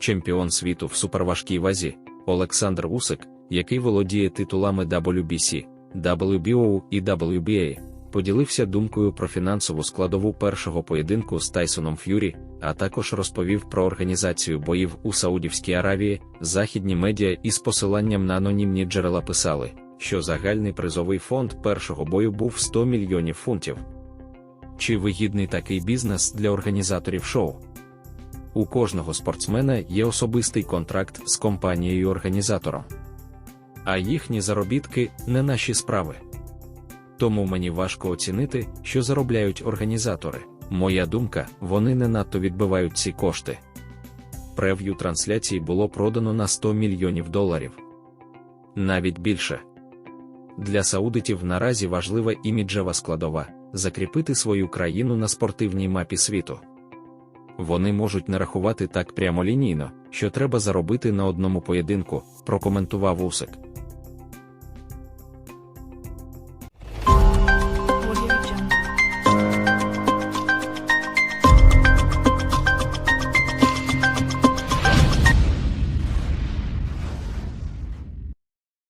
чемпіон світу в суперважкій вазі, Олександр Усик, який володіє титулами WBC, WBO і WBA, поділився думкою про фінансову складову першого поєдинку з Тайсоном Ф'юрі, а також розповів про організацію боїв у Саудівській Аравії. Західні медіа із посиланням на анонімні джерела писали, що загальний призовий фонд першого бою був 100 мільйонів фунтів. Чи вигідний такий бізнес для організаторів шоу? У кожного спортсмена є особистий контракт з компанією-організатором. А їхні заробітки не наші справи. Тому мені важко оцінити, що заробляють організатори. Моя думка, вони не надто відбивають ці кошти. Прев'ю трансляції було продано на 100 мільйонів доларів. Навіть більше. Для саудитів наразі важлива іміджева складова закріпити свою країну на спортивній мапі світу. Вони можуть нарахувати так прямолінійно, що треба заробити на одному поєдинку, прокоментував Усик.